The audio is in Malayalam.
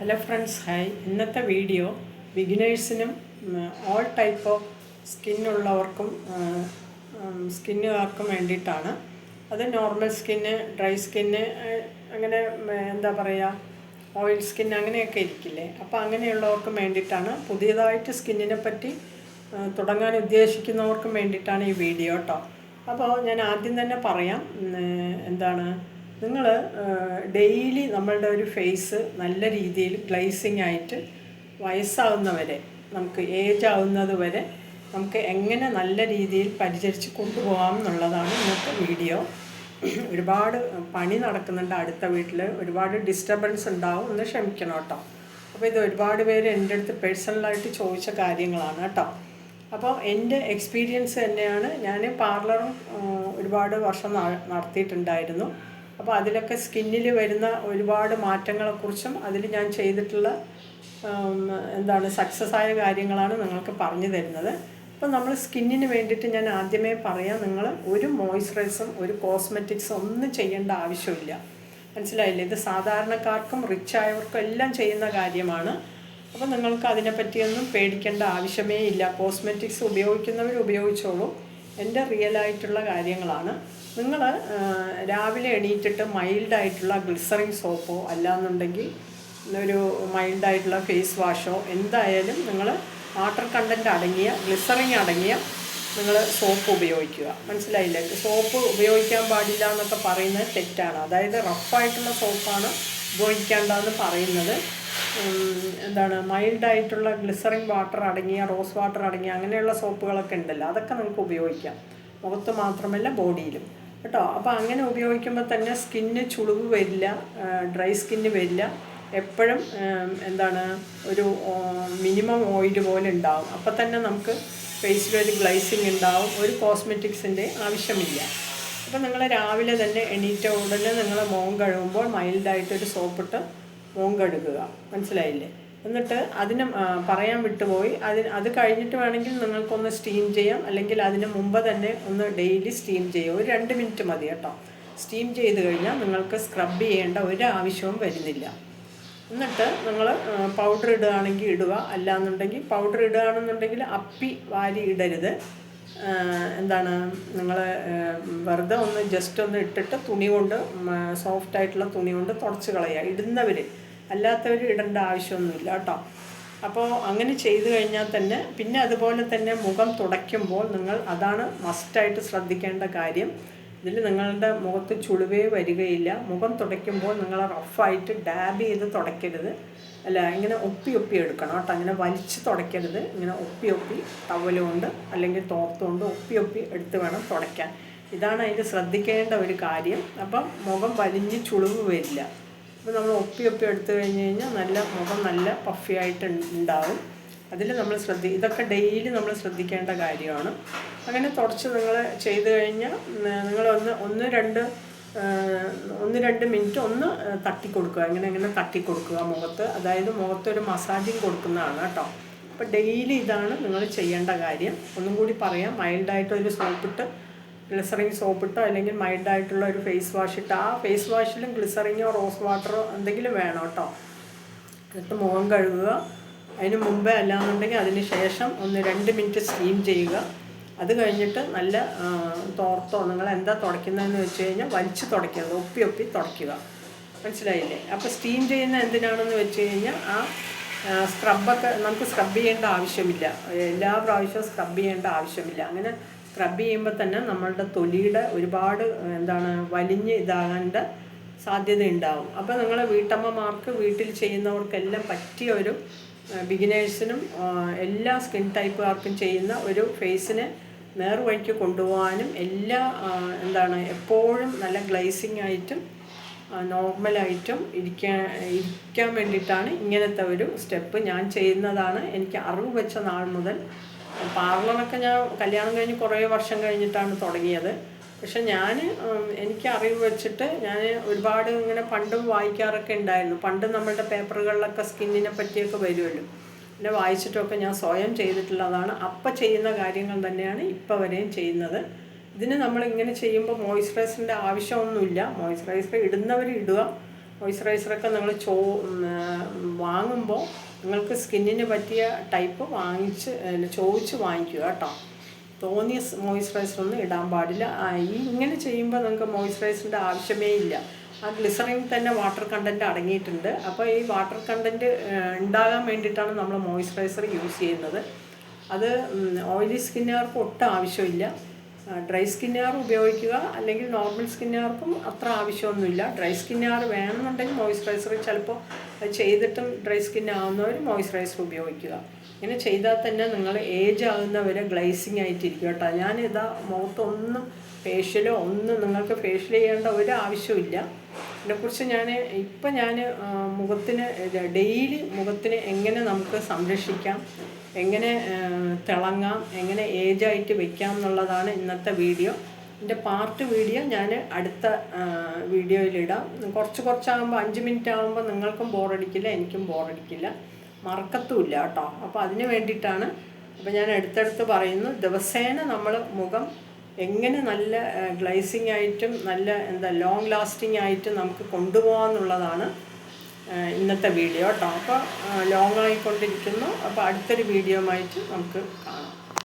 ഹലോ ഫ്രണ്ട്സ് ഹായ് ഇന്നത്തെ വീഡിയോ ബിഗിനേഴ്സിനും ഓൾ ടൈപ്പ് ഓഫ് സ്കിന്നുള്ളവർക്കും സ്കിന്നുകാർക്കും വേണ്ടിയിട്ടാണ്. അത് നോർമൽ സ്കിന്ന് ഡ്രൈ സ്കിന്ന് അങ്ങനെ എന്താ പറയുക ഓയിൽ സ്കിൻ അങ്ങനെയൊക്കെ ഇരിക്കില്ലേ? അപ്പോൾ അങ്ങനെയുള്ളവർക്കും വേണ്ടിയിട്ടാണ്. പുതിയതായിട്ട് സ്കിന്നിനെ പറ്റി തുടങ്ങാൻ ഉദ്ദേശിക്കുന്നവർക്കും വേണ്ടിയിട്ടാണ് ഈ വീഡിയോ കേട്ടോ അപ്പോൾ ഞാൻ ആദ്യം തന്നെ പറയാം എന്താണ് നിങ്ങൾ ഡെയിലി നമ്മളുടെ ഒരു ഫേസ് നല്ല രീതിയിൽ ഗ്ലേസിങ് ആയിട്ട് വയസ്സാവുന്നവരെ നമുക്ക് ഏജ് ആവുന്നത് വരെ നമുക്ക് എങ്ങനെ നല്ല രീതിയിൽ പരിചരിച്ച് കൊണ്ടുപോകാം എന്നുള്ളതാണ് ഇന്നത്തെ വീഡിയോ. ഒരുപാട് പണി നടക്കുന്നുണ്ട് അടുത്ത വീട്ടിൽ ഒരുപാട് ഡിസ്റ്റർബൻസ് ഉണ്ടാവും ഒന്ന് ക്ഷമിക്കണം കേട്ടോ. അപ്പോൾ ഇത് ഒരുപാട് പേര് എന്റെ അടുത്ത് പേഴ്സണലായിട്ട് ചോദിച്ച കാര്യങ്ങളാണ് കേട്ടോ. അപ്പോൾ എന്റെ എക്സ്പീരിയൻസ് തന്നെയാണ് ഞാൻ പാർലറും ഒരുപാട് വർഷം നടത്തിയിട്ടുണ്ടായിരുന്നു. അപ്പോൾ അതിലൊക്കെ സ്കിന്നിൽ വരുന്ന ഒരുപാട് മാറ്റങ്ങളെക്കുറിച്ചും അതിൽ ഞാൻ ചെയ്തിട്ടുള്ള എന്താണ് സക്സസ് ആയ കാര്യങ്ങളാണ് നിങ്ങൾക്ക് പറഞ്ഞു തരുന്നത്. അപ്പം നമ്മൾ സ്കിന്നിന് വേണ്ടിയിട്ട് ഞാൻ ആദ്യമേ പറയാം നിങ്ങൾ ഒരു മോയ്സ്ചറൈസും ഒരു കോസ്മെറ്റിക്സും ഒന്നും ചെയ്യേണ്ട ആവശ്യമില്ല. മനസ്സിലായില്ലേ? ഇത് സാധാരണക്കാർക്കും റിച്ച് ആയവർക്കും എല്ലാം ചെയ്യുന്ന കാര്യമാണ്. അപ്പോൾ നിങ്ങൾക്ക് അതിനെപ്പറ്റിയൊന്നും പേടിക്കേണ്ട ആവശ്യമേ ഇല്ല. കോസ്മെറ്റിക്സ് ഉപയോഗിക്കുന്നവർ ഉപയോഗിച്ചോളൂ. എന്റെ റിയൽ ആയിട്ടുള്ള കാര്യങ്ങളാണ്. നിങ്ങൾ രാവിലെ എണീറ്റിട്ട് മൈൽഡായിട്ടുള്ള ഗ്ലിസറിൻ സോപ്പോ അല്ലാന്നുണ്ടെങ്കിൽ ഒരു മൈൽഡായിട്ടുള്ള ഫേസ് വാഷോ എന്തായാലും നിങ്ങൾ വാട്ടർ കണ്ടന്റ് അടങ്ങിയ ഗ്ലിസറിൻ അടങ്ങിയ നിങ്ങൾ സോപ്പ് ഉപയോഗിക്കുക. മനസ്സിലായില്ലേ? സോപ്പ് ഉപയോഗിക്കാൻ പാടില്ല എന്നൊക്കെ പറയുന്നത് തെറ്റാണ്. അതായത് റഫായിട്ടുള്ള സോപ്പാണ് ഉപയോഗിക്കേണ്ടതെന്ന് പറയുന്നത്. എന്താണ് മൈൽഡായിട്ടുള്ള ഗ്ലിസറിൻ വാട്ടർ അടങ്ങിയ റോസ് വാട്ടർ അടങ്ങിയ അങ്ങനെയുള്ള സോപ്പുകളൊക്കെ ഉണ്ടല്ലോ. അതൊക്കെ നിങ്ങൾക്ക് ഉപയോഗിക്കാം. മുഖത്ത് മാത്രമല്ല ബോഡിയിലും. കേട്ടോ? അപ്പോൾ അങ്ങനെ ഉപയോഗിക്കുമ്പോൾ തന്നെ സ്കിന്ന് ചുളിവ് വരില്ല ഡ്രൈ സ്കിന്ന് വരില്ല. എപ്പോഴും എന്താണ് ഒരു മിനിമം ഓയിൽ പോലെ ഉണ്ടാവും. അപ്പോൾ തന്നെ നമുക്ക് ഫേസിലൊരു ഗ്ലൈസിങ് ഉണ്ടാവും ഒരു കോസ്മെറ്റിക്സിന്റെ ആവശ്യമില്ല. അപ്പോൾ നിങ്ങൾ രാവിലെ തന്നെ എണീറ്റ ഉടനെ നിങ്ങൾ മോൻ കഴുകുമ്പോൾ മൈൽഡായിട്ടൊരു സോപ്പിട്ട് മോൻ കഴുകുക. മനസ്സിലായില്ലേ? എന്നിട്ട് അതിന് പറയാൻ വിട്ടുപോയി. അതിന് അത് കഴിഞ്ഞിട്ട് വേണമെങ്കിൽ നിങ്ങൾക്കൊന്ന് സ്റ്റീം ചെയ്യാം. അല്ലെങ്കിൽ അതിന് മുമ്പ് തന്നെ ഒന്ന് ഡെയിലി സ്റ്റീം ചെയ്യാം ഒരു രണ്ട് മിനിറ്റ് മതി കേട്ടോ. സ്റ്റീം ചെയ്ത് കഴിഞ്ഞാൽ നിങ്ങൾക്ക് സ്ക്രബ് ചെയ്യേണ്ട ഒരു ആവശ്യവും വരുന്നില്ല. എന്നിട്ട് നിങ്ങൾ പൗഡർ ഇടുകയാണെങ്കിൽ ഇടുക. അല്ലാന്നുണ്ടെങ്കിൽ പൗഡർ ഇടുകയാണെന്നുണ്ടെങ്കിൽ അപ്പി വാരി ഇടരുത്. എന്താണ് നിങ്ങൾ വെറുതെ ഒന്ന് ജസ്റ്റ് ഒന്ന് ഇട്ടിട്ട് തുണി കൊണ്ട് സോഫ്റ്റ് ആയിട്ടുള്ള തുണി കൊണ്ട് തുടച്ച് കളയുക. ഇടുന്നവർ അല്ലാത്തവർ ഇടേണ്ട ആവശ്യമൊന്നുമില്ല കേട്ടോ. അപ്പോൾ അങ്ങനെ ചെയ്തു കഴിഞ്ഞാൽ തന്നെ പിന്നെ അതുപോലെ തന്നെ മുഖം തുടയ്ക്കുമ്പോൾ നിങ്ങൾ അതാണ് മസ്റ്റായിട്ട് ശ്രദ്ധിക്കേണ്ട കാര്യം. ഇതിൽ നിങ്ങളുടെ മുഖത്ത് ചുളിവേ വരികയില്ല. മുഖം തുടയ്ക്കുമ്പോൾ നിങ്ങൾ റഫായിട്ട് ഡാബ് ചെയ്ത് തുടയ്ക്കരുത്. അല്ല ഇങ്ങനെ ഒപ്പി ഒപ്പി എടുക്കണം കേട്ടോ. അങ്ങനെ വലിച്ച് തുടയ്ക്കരുത്. ഇങ്ങനെ ഒപ്പി ഒപ്പി ടവലുകൊണ്ട് അല്ലെങ്കിൽ തോർത്തുകൊണ്ട് ഒപ്പി ഒപ്പി എടുത്ത് വേണം തുടയ്ക്കാൻ. ഇതാണ് അതിൽ ശ്രദ്ധിക്കേണ്ട ഒരു കാര്യം. അപ്പം മുഖം വലിഞ്ഞ് ചുളിവ് വരില്ല. അപ്പോൾ നമ്മൾ ഒപ്പി ഒപ്പി എടുത്തു കഴിഞ്ഞ് കഴിഞ്ഞാൽ നല്ല മുഖം നല്ല പഫി ആയിട്ട് ഉണ്ടാവും. അതിൽ നമ്മൾ ശ്രദ്ധി ഇതൊക്കെ ഡെയിലി നമ്മൾ ശ്രദ്ധിക്കേണ്ട കാര്യമാണ്. അങ്ങനെ തുടച്ച് നിങ്ങൾ ചെയ്ത് കഴിഞ്ഞാൽ നിങ്ങൾ ഒന്ന് ഒന്ന് രണ്ട് ഒന്ന് രണ്ട് മിനിറ്റ് ഒന്ന് തട്ടി കൊടുക്കുക ഇങ്ങനെ ഇങ്ങനെ തട്ടി കൊടുക്കുക മുഖത്ത്. അതായത് മുഖത്തൊരു മസാജിങ് കൊടുക്കുന്നതാണ് കേട്ടോ. അപ്പോൾ ഡെയിലി ഇതാണ് നിങ്ങൾ ചെയ്യേണ്ട കാര്യം. ഒന്നും കൂടി പറയാം. മൈൽഡായിട്ടൊരു സോപ്പിട്ട് ഗ്ലിസറിൻ സോപ്പിട്ടോ അല്ലെങ്കിൽ മൈൽഡായിട്ടുള്ള ഒരു ഫേസ് വാഷ് ഇട്ട് ആ ഫേസ് വാഷിലും ഗ്ലിസറിനോ റോസ് വാട്ടറോ എന്തെങ്കിലും വേണം കേട്ടോ. എന്നിട്ട് മുഖം കഴുകുക. അതിന് മുമ്പേ അല്ലാന്നുണ്ടെങ്കിൽ അതിന് ശേഷം ഒന്ന് രണ്ട് മിനിറ്റ് സ്റ്റീം ചെയ്യുക. അത് കഴിഞ്ഞിട്ട് നല്ല തോർത്തോ നിങ്ങൾ എന്താ തുടയ്ക്കുന്നതെന്ന് വെച്ച് കഴിഞ്ഞാൽ വലിച്ച് അത് ഒപ്പി ഒപ്പി തുടയ്ക്കുക. മനസ്സിലായില്ലേ? അപ്പോൾ സ്റ്റീം ചെയ്യുന്ന എന്തിനാണെന്ന് വെച്ച് കഴിഞ്ഞാൽ ആ സ്ക്രബൊക്കെ നമുക്ക് സ്ക്രബ് ചെയ്യേണ്ട ആവശ്യമില്ല. എല്ലാ പ്രാവശ്യവും സ്ക്രബ് ചെയ്യേണ്ട ആവശ്യമില്ല. അങ്ങനെ സ്ക്രബ് ചെയ്യുമ്പോൾ തന്നെ നമ്മളുടെ തൊലിയുടെ ഒരുപാട് എന്താണ് വലിഞ്ഞ് ഇതാകേണ്ട സാധ്യത ഉണ്ടാവും. അപ്പോൾ നിങ്ങൾ വീട്ടമ്മമാർക്ക് വീട്ടിൽ ചെയ്യുന്നവർക്കെല്ലാം പറ്റിയ ഒരു ബിഗിനേഴ്സിനും എല്ലാ സ്കിൻ ടൈപ്പുകാർക്കും ചെയ്യുന്ന ഒരു ഫേസിനെ നേർവഴിക്ക് കൊണ്ടുപോകാനും എല്ലാ എന്താണ് എപ്പോഴും നല്ല ഗ്ലേസിങ് ആയിട്ടും നോർമലായിട്ടും ഇരിക്കാൻ ഇരിക്കാൻ വേണ്ടിയിട്ടാണ് ഇങ്ങനത്തെ ഒരു സ്റ്റെപ്പ് ഞാൻ ചെയ്യുന്നതാണ്. എനിക്ക് അറിവ് വെച്ച നാൾ മുതൽ പാർലറൊക്കെ ഞാൻ കല്യാണം കഴിഞ്ഞ് കുറേ വർഷം കഴിഞ്ഞിട്ടാണ് തുടങ്ങിയത്. പക്ഷെ ഞാൻ എനിക്ക് അറിവ് വെച്ചിട്ട് ഞാൻ ഒരുപാട് ഇങ്ങനെ പണ്ടും വായിക്കാറൊക്കെ ഉണ്ടായിരുന്നു. പണ്ട് നമ്മളുടെ പേപ്പറുകളിലൊക്കെ സ്കിന്നിനെ പറ്റിയൊക്കെ വരുമല്ലോ. പിന്നെ വായിച്ചിട്ടൊക്കെ ഞാൻ സ്വയം ചെയ്തിട്ടുള്ളതാണ്. അപ്പം ചെയ്യുന്ന കാര്യങ്ങൾ തന്നെയാണ് ഇപ്പം വരെയും ചെയ്യുന്നത്. ഇതിന് നമ്മൾ ഇങ്ങനെ ചെയ്യുമ്പോൾ മോയ്സ്ചറൈസറിന്റെ ആവശ്യമൊന്നുമില്ല. മോയ്സ്ചറൈസർ ഇടുന്നവർ ഇടുക. മോയ്സ്ചറൈസറൊക്കെ നിങ്ങൾ ചോ വാങ്ങുമ്പോൾ നിങ്ങൾക്ക് സ്കിന്നിന് പറ്റിയ ടൈപ്പ് വാങ്ങിച്ച് ചോദിച്ച് വാങ്ങിക്കുക കേട്ടോ. തോന്നിയ മോയ്സ്ചറൈസറൊന്നും ഇടാൻ പാടില്ല. ഈ ഇങ്ങനെ ചെയ്യുമ്പോൾ നിങ്ങൾക്ക് മോയ്സ്ചറൈസറിന്റെ ആവശ്യമേ ഇല്ല. ആ ഗ്ലിസറിൻ തന്നെ വാട്ടർ കണ്ടന്റ് അടങ്ങിയിട്ടുണ്ട്. അപ്പോൾ ഈ വാട്ടർ കണ്ടന്റ് ഉണ്ടാകാൻ വേണ്ടിയിട്ടാണ് നമ്മൾ മോയ്സ്ചറൈസർ യൂസ് ചെയ്യുന്നത്. അത് ഓയിലി സ്കിന്നുകാർക്ക് ഒട്ടും ആവശ്യമില്ല. ഡ്രൈ സ്കിന്നാർ ഉപയോഗിക്കുക. അല്ലെങ്കിൽ നോർമൽ സ്കിന്നാർക്കും അത്ര ആവശ്യമൊന്നുമില്ല. ഡ്രൈ സ്കിന്നാർ വേണമെന്നുണ്ടെങ്കിൽ മോയ്സ്ചറൈസർ ചിലപ്പോൾ ചെയ്തിട്ടും ഡ്രൈ സ്കിൻ ആവുന്നവർ മോയ്സ്ചറൈസർ ഉപയോഗിക്കുക. ഇങ്ങനെ ചെയ്താൽ തന്നെ നിങ്ങൾ ഏജ് ആകുന്നവരെ ഗ്ലൈസിങ് ആയിട്ടിരിക്കും കേട്ടോ. ഞാനിതാ മുഖത്തൊന്നും ഫേഷ്യലോ ഒന്നും നിങ്ങൾക്ക് ഫേഷ്യൽ ചെയ്യേണ്ട ഒരു ആവശ്യമില്ല ഇതിനെക്കുറിച്ച് ഞാൻ ഇപ്പം ഞാൻ മുഖത്തിന് ഡെയിലി മുഖത്തിന് എങ്ങനെ നമുക്ക് സംരക്ഷിക്കാം എങ്ങനെ തിളങ്ങാം എങ്ങനെ ഏജായിട്ട് വെക്കാം എന്നുള്ളതാണ് ഇന്നത്തെ വീഡിയോ. എന്റെ പാർട്ട് വീഡിയോ ഞാൻ അടുത്ത വീഡിയോയിലിടാം കുറച്ച് കുറച്ചാകുമ്പോൾ അഞ്ച് മിനിറ്റ് ആകുമ്പോൾ നിങ്ങൾക്കും ബോറടിക്കില്ല എനിക്കും ബോറടിക്കില്ല മറക്കത്തുമില്ല കേട്ടോ. അപ്പോൾ അതിന് വേണ്ടിയിട്ടാണ് അപ്പോൾ ഞാൻ അടുത്തടുത്ത് പറയുന്നു. ദിവസേന നമ്മൾ മുഖം എങ്ങനെ നല്ല ഗ്ലൈസിങ് ആയിട്ടും നല്ല എന്താ ലോങ് ലാസ്റ്റിംഗ് ആയിട്ടും നമുക്ക് കൊണ്ടുപോകാമെന്നുള്ളതാണ് ഇന്നത്തെ വീഡിയോ കേട്ടോ. അപ്പോൾ ലോങ്ങായിക്കൊണ്ടിരിക്കുന്നു. അപ്പോൾ അടുത്തൊരു വീഡിയോ ആയിട്ട് നമുക്ക് കാണാം.